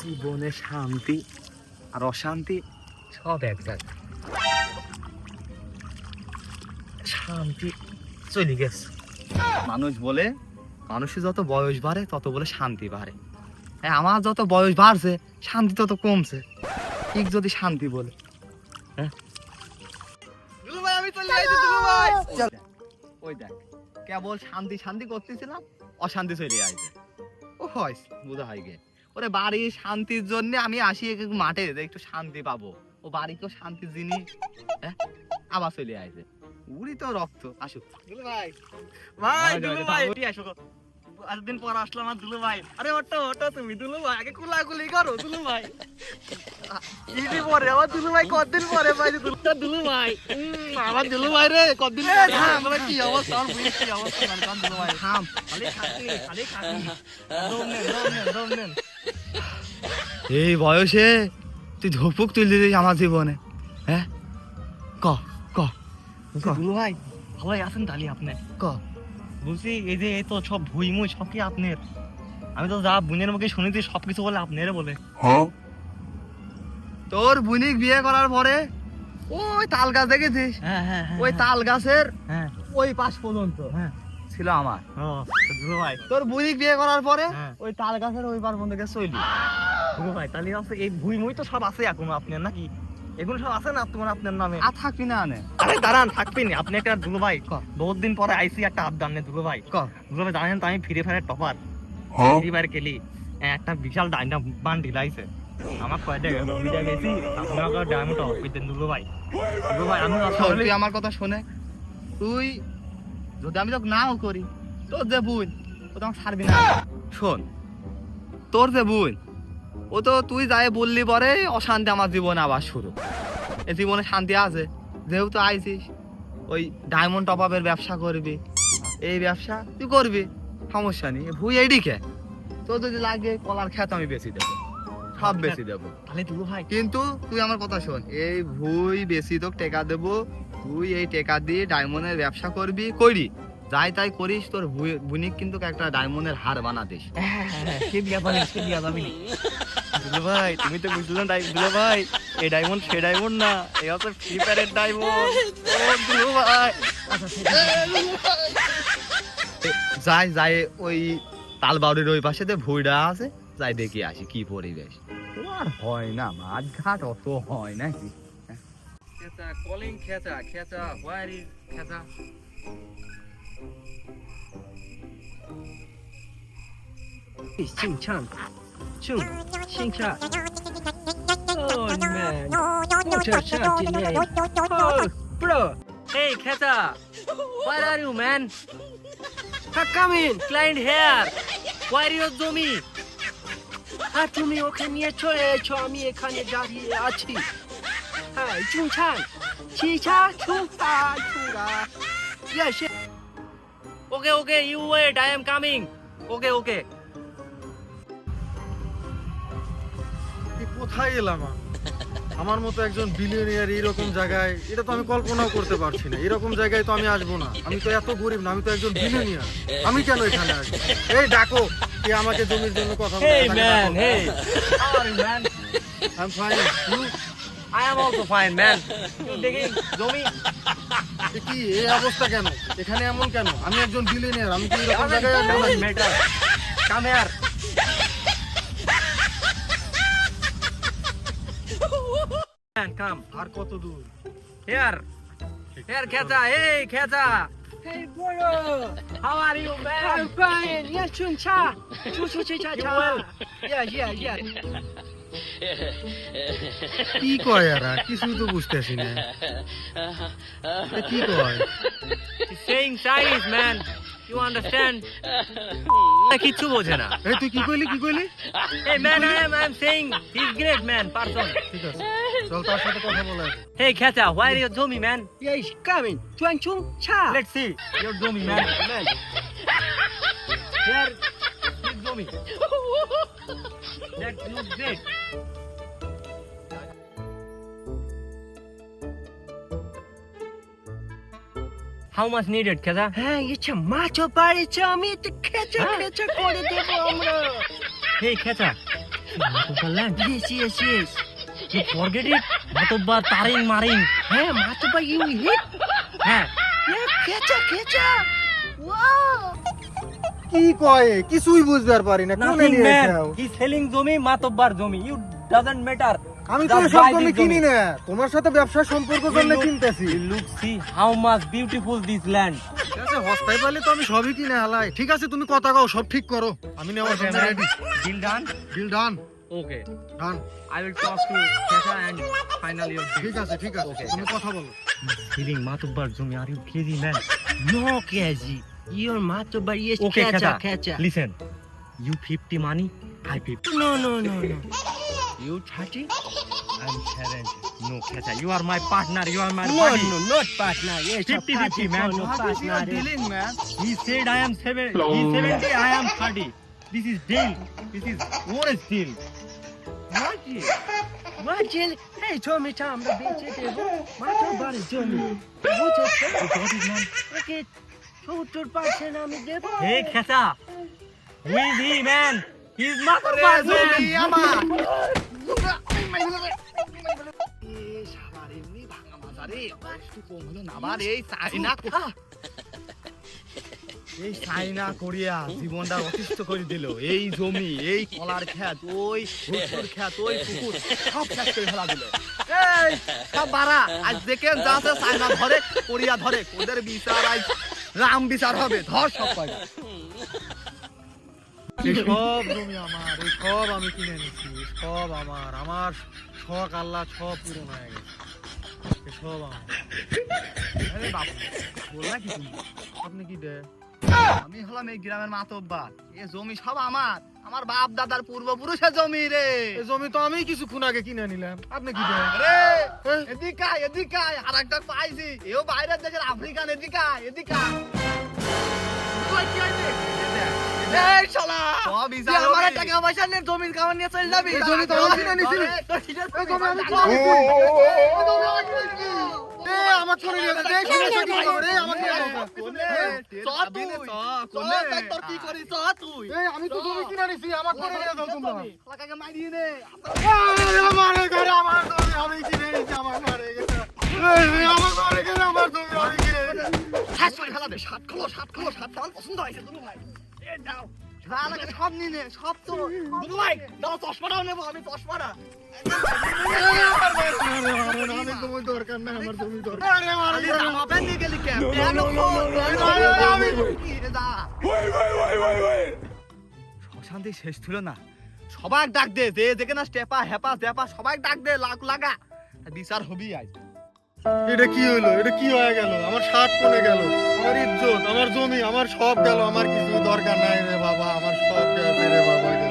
জীবনে শান্তি আর অশান্তি সব এক জায়গায় শান্তি চলে গেছে। মানুষ বলে মানুষের যত বয়স বাড়ে তত বলে শান্তি বাড়ে। হ্যাঁ আমার যত বয়স বাড়ছে শান্তি তত কমছে। ঠিক যদি শান্তি বলে। হ্যাঁ। ওই দেখ কেবল শান্তি শান্তি করতেছিলাম অশান্তি চলে আইছে ও হয় বুঝা হয় গে। ওরে বাড়ির শান্তির জন্য আমি আসি মাঠে একটু শান্তি পাবো। ও বাড়িতেও শান্তির জিনিস। হ্যাঁ? আবার চলে আইছে। উড়ি তো রক্ত আসুক। ভাই ভাই ভাই উড়ি আসো এতদিন পর আসলাম আর দুলু ভাই আরে ওটো ওটো তুমি দুলু ভাই আগে কুলাকুলি করো দুলু ভাই ইদি পরে? আমার দুলু ভাই কতদিন পরে পাইছি দুলু দুলু ভাই আমার দুলু ভাই রে কতদিন পরে? আমার কি অবস্থা? আমার বুঝি কি অবস্থা মানে দুলু ভাই থাম। খালি খালি নেন নেন নেন এই বয়সে তুই ধুপুক তুলে দিস আমার জীবনে হ্যাঁ? ক ক ভাই ভালোই আছেন তাহলে আপনি? ক। বলছি এই যে এই তো সব ভুই মুই সব কি আপনার? আমি তো যা বোনের মুখে শুনেছি সব কিছু বলে আপনারে বলে। তোর বুনিক বিয়ে করার পরে ওই তাল গাছ দেখেছিস? হ্যাঁ হ্যাঁ ওই তাল গাছের হ্যাঁ। ওই পাশ পর্যন্ত হ্যাঁ। ছিল আমার। তোর বুনিক বিয়ে করার পরে হ্যাঁ। ওই তাল গাছের ওই পার পর্যন্ত গেছে চলি দুলু ভাই তাহলে আছে এই ভুই মুই তো সব আছে এখনও আপনার নাকি? এগুলো সব আছে না তোমার আপনার নামে? আর থাকবি না আনে। আরে দাঁড়ান থাকবেন আপনি একটা দুলু ভাই বহুত দিন পরে আইসি একটা আবদান নেই দুলু ভাই। ক দুলু ভাই জানেন তো আমি Free Fire topper Free Fire খেলি। একটা বিশাল ডাইনা বান্ডিল আইছে। আমার কয়টা ভিডিও গেছি আপনাকে ডায়মন্ড অফ দিতেন দুলু ভাই। দুলু ভাই আমি তুই আমার কথা শোনে। তুই যদি আমি তোকে নাও করি তোর যে বোন ও তো আমাকে ছাড়বি না। শোন তোর যে বোন ও তো তুই যাই বললি পরে অশান্তি আমার জীবনে আবার শুরু। এ জীবনে শান্তি আছে যেহেতু আইছিস ওই ডায়মন্ড টপ আপের ব্যবসা করবি এই ব্যবসা তুই করবি সমস্যা নেই। ভুই এইদিকে তোর যদি লাগে কলার খেত আমি বেশি দেবো সব বেশি দেবো। তাহলে ভাই। কিন্তু তুই আমার কথা শোন এই ভুই বেশি তোকে টেকা দেবো তুই এই টেকা দিয়ে ডায়মন্ডের ব্যবসা করবি করি যাই তাই করিস তোর বুনিক কিন্তু একটা ডায়মন্ডের হার বানা দিস সে দিয়া যাবি সে দিয়া যাবি দুলু ভাই তুমি তো বুঝলে না দুলু ভাই এই ডায়মন্ড সে ডায়মন্ড না এই হচ্ছে ফ্রি ফায়ারের ডায়মন্ড। ভাই। যাই যাই ওই তালবাউরির ওই পাশে ভুইটা আছে। যাই দেখি আসি কি পরিবেশ। আর হয় না মাঠ ঘাট অত হয় নাকি? খেচা কলিং খেচা খেচা হোয়ার ইজ খেচা Ching Chang. Chung. Ching Chang. Oh man. What a shot today. Oh, bro. Hey, Keta. Where are you, man? Come in. Client here. Where is your dummy? হ্যাঁ তুমি ওকে নিয়ে চলে এসো আমি এখানে দাঁড়িয়ে আছি হ্যাঁ চুংছান চিছা চুংছা চুঙ্গা yes Okay, okay. You wait. I am coming. Okay, okay. কোথায় এলাম আমার মতো একজন বিলিয়নিয়ার এইরকম জায়গায় এটা তো আমি কল্পনাও করতে পারছি না এরকম জায়গায় তো আমি আসব না আমি তো এত গরিব না আমি তো একজন বিলিয়নিয়ার আমি কেন এখানে আসব এই ডাকো কে আমাকে জমির জন্য কথা বলে Hey, man. Hey. How are you, man? I'm fine. You? I am also fine, man. You digging? এ কি এই অবস্থা কেন এখানে এমন কেন আমি একজন বিলিয়নিয়ার আমি কি এরকম জায়গায় আসব Doesn't নাকি? matter. Come here. Man, come. আর কত দূর Here. Here, Keta. Hey, Keta. Hey bro How are you, man? I'm fine yes চুংছা চু চু চু চা You চা well? yes yes yes কি কয় এরা কিছুই তো বুঝতেছি না এ কি কয় He's saying Chinese, You understand? কিচ্ছু বোঝে না এই তুই কি কইলি কি কইলি Hey, man, I am, I am saying he's great, man, person. ঠিক আছে চল তার সাথে কথা বলা। Hey, Keta, where is your zombie, man? yes coming চুয়াং চুং ছা Let's see your zombie, man. man. Here, big zombie. That looks great. How much needed, Keta? হ্যাঁ ইচ্ছা মাছও পারিছে আমি তো খেচা হ্যাঁ? খেচা করে দেবো আমরা। Hey, Keta, মাতব্বার land Yes, yes, yes. You forget it মাতব্বার তারিং মারিং হ্যাঁ মাতব্বার ইউ হিট হ্যাঁ। Yeah, কেচা কেচা Wow. কি কয়? কিছুই বুঝতে আর পারি না। কোনে নাথিং নিয়ে ম্যান এসে হি সেলিং জমি মাতব্বার জমি। ইউ ডাজন্ট ম্যাটার আমি তো জমি this কিনি জমি। না তোমার সাথে ব্যবসার সম্পর্ক জন্য কিনতেছি look see how much beautiful this land ঠিক আছে হস্তায় তো আমি সবই কিনে হালাই ঠিক আছে তুমি কথা কও সব ঠিক করো আমি নেওয়ার জন্য ready deal done deal done okay done will talk to Kesha and final your deal. ঠিক আছে ঠিক আছে. তুমি কথা বলো Jumi, are you crazy man? No, Kazi. Your matobbar yes, Okay, kecha Kesha. kecha. Listen, you 50 money, I 50. No, no, no, no. You 30, I'm 70. No, Kesha, you are my partner, you are my No, buddy. no, not partner. Yes, a 50-50, man. No, What is your partner. dealing, man? He said I am 7, he 70, I am 30. This is deal. This is honest deal. What deal? Hey, জমি টা আমরা বেচে দেবো মাতব্বারের জমি বুঝেছ? ওকে সত্তর percent আমি দেবো Hey, Kesha, who is he, man? He's Matubbar জমি. আমার এই জীবনটা করে দিল। এই জমি, এই কলার খেত, ওই ভুট্টুর খেত, ওই পুকুর, সব করে ফেলা দিল। এই সব আজ দেখে যাচ্ছে চাইনা ধরে কোরিয়া ধরে। ওদের বিচার আজ? রাম বিচার হবে ধর সব কয়টা সব জমি আমার এই সব আমি কিনে নিছি সব আমার। আমার শখ আল্লাহ সব পূরণ হয়ে গেছে। সব আমার। আরে বললা কি তুমি? আপনি কি দেয় আমি হলাম এই গ্রামের মাতব্বা এ জমি সব আমার। আমার বাপ দাদার পূর্বপুরুষের জমি রে। এই জমি তো আমি কিছুক্ষণ আগে কিনে নিলাম। আপনি কি রে এদিকায় এদিকায় আর একটা পাইছি। এও বাইরের দেশের আফ্রিকান এদিকায় এদিকায় এই শালা সব ইজারা আমার টাকা পয়সা নিয়ে জমির কামান নিয়ে চলে যাবি। জমি তো আমি কিনে নিছি। জমি আমি আমার নিয়ে কি। এই, আমি তো জমি কিনে নিছি, আমার ছোড়ে নিয়ে যাও তোমরা। এই, আমার ঘরে আমার জমি আমি কিনে নিছি, আমার ঘরে গেছে। আমার ঘরে গেছে, আমার জমি আমি কিনে নিছি। সব নিয়ে নে, সব তো ভাই দাও চশমাটাও নেব আমি চশমাটা আরে, আমার ঘরে, আরে, আরে, আমি জমি দরকার নাই, আমার জমি দরকার। আরে, আমার খালি ঘরে- জামা প্যান্ট নিয়ে গেলি কেন? no, প্যান্ট no, no, খোল, no, no, প্যান্ট no, খোল, no, আমি- কি রে যা। অশান্তি শেষ ছিল না সবাই ডাক দে যে দেখে না স্টেপা হেপা জেপা সবাই ডাক দে লাগ লাগা বিচার হবি আজ এটা কি হলো এটা কি হয়ে গেল? আমার শার্ট পরে গেল। আমার ইজ্জত, আমার জমি, আমার সব গেল। আমার কিছু দরকার নাই রে বাবা, আমার সব গেল